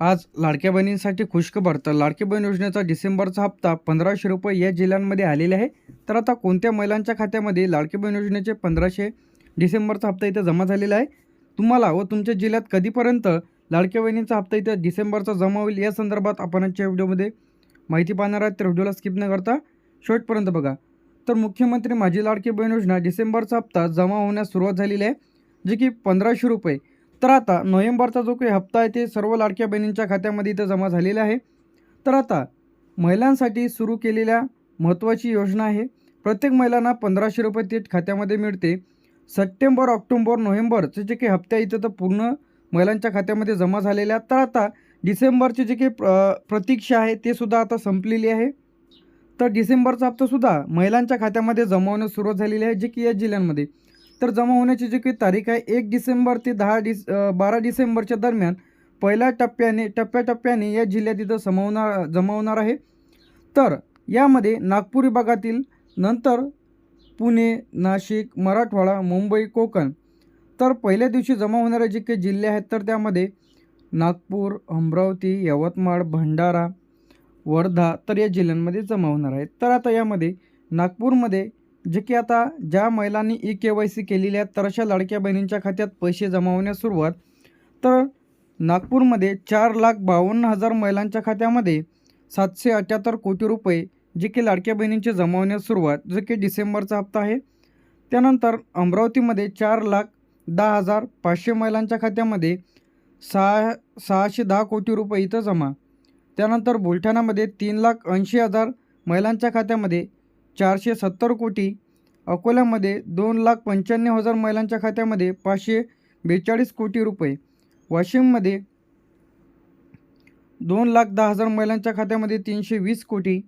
आज लाडक्या बहिणींसाठी खुशखबर तर लाडकी बहीण योजनेचा डिसेंबरचा हप्ता पंधराशे रुपये या जिल्ह्यांमध्ये आलेले आहे. तर आता कोणत्या महिलांच्या खात्यामध्ये लाडकी बहीण योजनेचे पंधराशे डिसेंबरचा हप्ता इथे जमा झालेला आहे? तुम्हाला व तुमच्या जिल्ह्यात कधीपर्यंत लाडक्या बहिणींचा हप्ता इथं डिसेंबरचा जमा होईल? या संदर्भात आपण आजच्या व्हिडिओमध्ये माहिती पाहणार आहात. तर व्हिडिओला स्किप न करता शेवटपर्यंत बघा. तर मुख्यमंत्री माझी लाडकी बहीण योजना डिसेंबरचा हप्ता जमा होण्यास सुरुवात झालेली आहे जे की पंधराशे रुपये. तर आता नोव्हेंबरचा जो काही हप्ता आहे ते सर्व लाडक्या बहिणींच्या खात्यामध्ये इथं जमा झालेला आहे. तर आता महिलांसाठी सुरू केलेल्या महत्त्वाची योजना आहे. प्रत्येक महिलांना पंधराशे रुपये थेट खात्यामध्ये मिळते. सप्टेंबर ऑक्टोबर नोव्हेंबरचे जे काही हप्ते इथं तर पूर्ण महिलांच्या खात्यामध्ये जमा झालेल्या तर आता डिसेंबरची जे काही प्र प्रतीक्षा आहे ते सुद्धा आता संपलेली आहे. तर डिसेंबरचा हप्तासुद्धा महिलांच्या खात्यामध्ये जमावणं सुरुवात झालेली आहे जे की या जिल्ह्यांमध्ये. तर जमा होण्याची जी काही तारीख आहे एक डिसेंबर ते दहा डिस बारा डिसेंबरच्या दरम्यान पहिल्या टप्प्याने टप्प्याटप्प्याने या जिल्ह्यात इथं समवणार जमा होणार आहे. तर यामध्ये नागपूर विभागातील नंतर पुणे नाशिक मराठवाडा मुंबई कोकण तर पहिल्या दिवशी जमा होणारे जे काही जिल्हे आहेत तर त्यामध्ये नागपूर अमरावती यवतमाळ भंडारा वर्धा तर या जिल्ह्यांमध्ये जमा होणार आहेत. तर आता यामध्ये नागपूरमध्ये जे की आता ज्या महिलांनी ई के वाय सी केलेली आहेत तर अशा लाडक्या बहिणींच्या खात्यात पैसे जमावण्यास सुरुवात. तर नागपूरमध्ये चार लाख बावन्न हजार महिलांच्या खात्यामध्ये सातशे अठ्याहत्तर कोटी रुपये जे की लाडक्या बहिणींचे जमावण्यास सुरुवात जे की डिसेंबरचा हप्ता आहे. त्यानंतर अमरावतीमध्ये चार लाख दहा हजार पाचशे महिलांच्या खात्यामध्ये सहा सहाशे दहा कोटी रुपये इथं जमा. त्यानंतर बुलढाणामध्ये तीन लाख ऐंशी हजार महिलांच्या खात्यामध्ये चारशे सत्तर कोटी. अकोल्यामध्ये दोन लाख पंच्याण्णव हजार महिलांच्या खात्यामध्ये पाचशे बेचाळीस कोटी रुपये. वाशिममध्ये दोन लाख दहा हजार महिलांच्या खात्यामध्ये तीनशे वीस कोटी.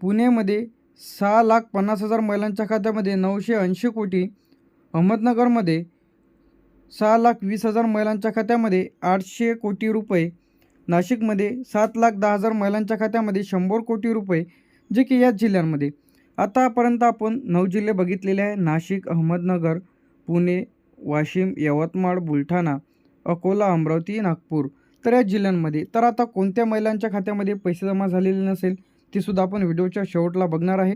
पुणेमध्ये सहा लाख पन्नास हजार महिलांच्या खात्यामध्ये नऊशे ऐंशी कोटी. अहमदनगरमध्ये सहा लाख वीस हजार महिलांच्या खात्यामध्ये आठशे कोटी रुपये. नाशिकमध्ये सात लाख दहा हजार महिलांच्या खात्यामध्ये शंभर कोटी रुपये जे की याच जिल्ह्यांमध्ये. आतापर्यंत आपण नऊ जिल्हे बघितलेले आहे. नाशिक अहमदनगर पुणे वाशिम यवतमाळ बुलढाणा अकोला अमरावती नागपूर. तर या जिल्ह्यांमध्ये. तर आता कोणत्या महिलांच्या खात्यामध्ये पैसे जमा झालेले नसेल ती सुद्धा आपण व्हिडिओच्या शेवटला बघणार आहे.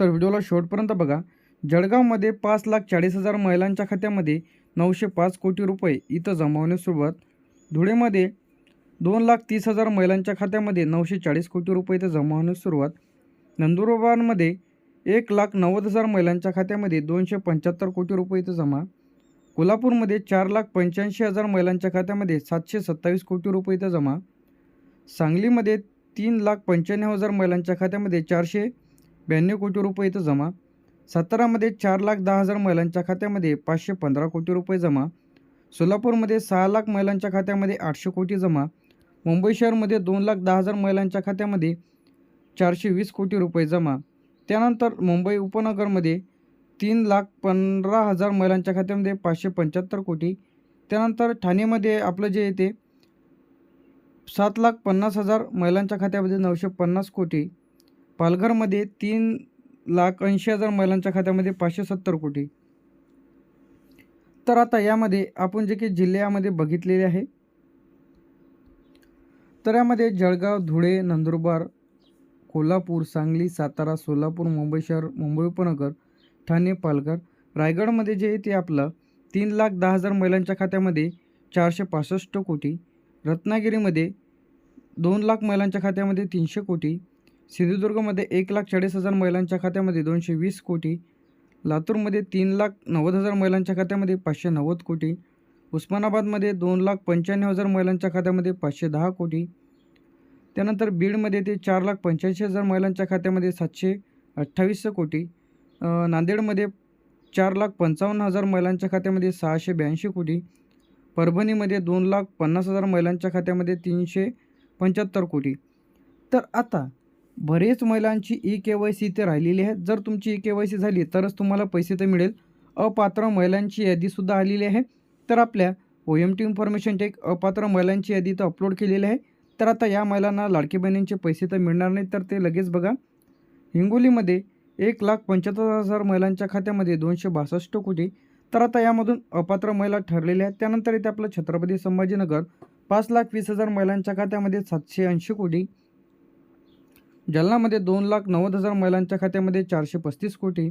तर व्हिडिओला शेवटपर्यंत बघा. जळगावमध्ये पाच लाख चाळीस हजार महिलांच्या खात्यामध्ये नऊशे पाच कोटी रुपये इथं जमावण्यास सुरुवात. धुळेमध्ये दोन लाख तीस हजार महिलांच्या खात्यामध्ये नऊशे चाळीस कोटी रुपये इथं जमावण्यास सुरुवात. नंदुरबारमध्ये एक लाख नव्वद हजार महिलांच्या खात्यामध्ये दोनशे पंच्याहत्तर कोटी रुपये इथं जमा. कोल्हापूरमध्ये चार लाख पंच्याऐंशी हजार महिलांच्या खात्यामध्ये सातशे सत्तावीस कोटी रुपये इथं जमा. सांगलीमध्ये तीन लाख पंच्याण्णव हजार महिलांच्या खात्यामध्ये चारशे ब्याण्णव कोटी रुपये इथं जमा. सातारामध्ये चार लाख दहा हजार महिलांच्या खात्यामध्ये पाचशे पंधरा कोटी रुपये जमा. सोलापूरमध्ये सहा लाख महिलांच्या खात्यामध्ये आठशे कोटी जमा. मुंबई शहरमध्ये दोन लाख दहा हजार महिलांच्या खात्यामध्ये चारशे वीस कोटी रुपये जमा. त्यानंतर मुंबई उपनगरमध्ये तीन लाख पंधरा हजार महिलांच्या खात्यामध्ये पाचशे पंच्याहत्तर कोटी. त्यानंतर ठाणेमध्ये आपलं जे येते सात लाख पन्नास हजार महिलांच्या खात्यामध्ये नऊशे पन्नास कोटी. पालघरमध्ये तीन लाख ऐंशी हजार महिलांच्या खात्यामध्ये पाचशे सत्तर कोटी. तर आता यामध्ये आपण जे काही जिल्ह्यामध्ये बघितलेले आहे. तर यामध्ये जळगाव धुळे नंदुरबार कोल्हापूर सांगली सातारा सोलापूर मुंबई शहर मुंबई उपनगर ठाणे पालघर रायगडमध्ये जे आहे ते आपलं तीन लाख दहा हजार महिलांच्या खात्यामध्ये चारशे पासष्ट कोटी रत्नागिरीमध्ये दोन लाख महिलांच्या खात्यामध्ये तीनशे कोटी सिंधुदुर्गमध्ये एक लाख चाळीस हजार महिलांच्या खात्यामध्ये दोनशे वीस कोटी लातूरमध्ये तीन लाख नव्वद हजार महिलांच्या खात्यामध्ये पाचशे नव्वद कोटी उस्मानाबादमध्ये दोन लाख पंच्याण्णव हजार महिलांच्या खात्यामध्ये पाचशे दहा कोटी त्यानंतर बीडमध्ये ते चार लाख पंच्याऐंशी हजार महिलांच्या खात्यामध्ये सातशे अठ्ठावीस कोटी नांदेडमध्ये चार लाख पंचावन्न हजार महिलांच्या खात्यामध्ये सहाशे ब्याऐंशी कोटी परभणीमध्ये दोन लाख पन्नास हजार महिलांच्या खात्यामध्ये तीनशे पंच्याहत्तर कोटी. तर आता बरेच महिलांची ई के वाय सी इथे राहिलेली आहे. जर तुमची ई के वाय सी झाली तरच तुम्हाला पैसे तर मिळेल. अपात्र महिलांची यादीसुद्धा आलेली आहे. तर आपल्या O M T information tech अपात्र महिलांची यादी तर अपलोड केलेली आहे. तर आता या महिलांना लाडकी बहिणींचे पैसे तर मिळणार नाही तर ते लगेच बघा. हिंगोलीमध्ये एक लाख पंच्याहत्तर हजार महिलांच्या खात्यामध्ये दोनशे बासष्ट कोटी. तर आता यामधून अपात्र महिला ठरलेल्या आहेत. त्यानंतर इथे आपलं छत्रपती संभाजीनगर पाच लाख वीस हजार महिलांच्या खात्यामध्ये सातशे ऐंशी कोटी. जालनामध्ये दोन लाख नव्वद हजार महिलांच्या खात्यामध्ये चारशे पस्तीस कोटी.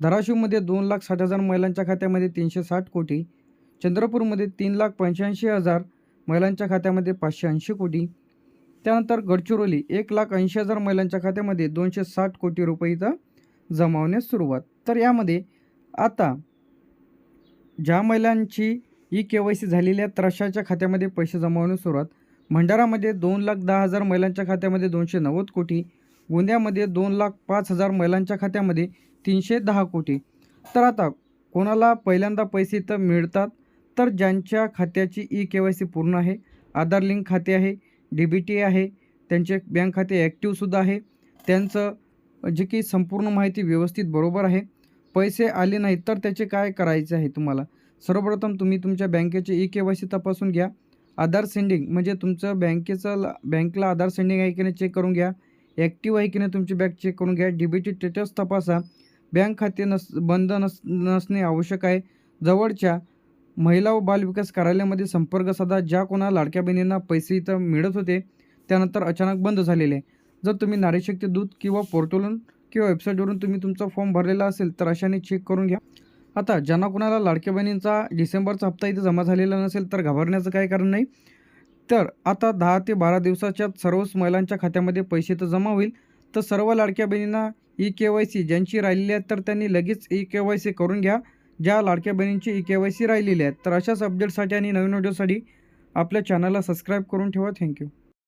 धाराशिवमध्ये दोन लाख साठ हजार महिलांच्या खात्यामध्ये तीनशे साठ कोटी. चंद्रपूरमध्ये तीन लाख पंच्याऐंशी हजार महिलांच्या खात्यामध्ये पाचशे ऐंशी कोटी. त्यानंतर गडचिरोली एक लाख ऐंशी हजार महिलांच्या खात्यामध्ये दोनशे साठ कोटी रुपये इथं जमावण्यास सुरुवात. तर यामध्ये आता ज्या महिलांची ई के वाय सी झालेली आहे खात्यामध्ये पैसे जमावण्यास सुरुवात. भंडारामध्ये दोन लाख दहा हजार महिलांच्या खात्यामध्ये दोनशे नव्वद कोटी. गोंद्यामध्ये दोन लाख पाच हजार महिलांच्या खात्यामध्ये तीनशे दहा कोटी. तर आता कोणाला पहिल्यांदा पैसे तर मिळतात? तर ज्यांच्या खात्याची ई के वाय सी पूर्ण आहे आधार लिंक खाते आहे डी बी टी आहे त्यांचे बँक खाते ॲक्टिव्हसुद्धा आहे त्यांचं जे की संपूर्ण माहिती व्यवस्थित बरोबर आहे पैसे आले नाहीत तर त्याचे काय करायचे आहे तुम्हाला? सर्वप्रथम तुम्ही तुमच्या बँकेचे ई के वाय सी तपासून घ्या. आधार सेंडिंग म्हणजे तुमचं बँकेचं ला- बँकला आधार सेंडिंग आहे की नाही चेक करून घ्या. ॲक्टिव्ह आहे की नाही तुमची बँक चेक करून घ्या. डी बी टी स्टेटस तपासा. बँक खाते नस बंद नस नसणे आवश्यक आहे. जवळच्या महिला व बालविकास कार्यालयामध्ये संपर्क साधा ज्या कोणा लाडक्या बहिणींना पैसे इथं मिळत होते त्यानंतर अचानक बंद झालेले. आहे जर तुम्ही नारीशक्ती दूत किंवा पोर्टलवरून किंवा वेबसाईटवरून तुम्ही तुमचा फॉर्म भरलेला असेल तर अशाने चेक करून घ्या. आता ज्यांना कोणाला लाडक्या बहिणींचा डिसेंबरचा हप्ता इथे जमा झालेला नसेल तर घाबरण्याचं काही कारण नाही. तर आता दहा ते बारा दिवसाच्या सर्वच महिलांच्या खात्यामध्ये पैसे तर जमा होईल. तर सर्व लाडक्या बहिणींना ई के वाय सी ज्यांची राहिलेली आहेत तर त्यांनी लगेच ई के वाय सी करून घ्या. ज्या लाडक्या बहिणींची ई के वाय सी राहिलेली आहेत तर अशाच अपडेटसाठी आणि नवीन व्हिडिओसाठी आपल्या चॅनलला सबस्क्राईब करून ठेवा. थँक्यू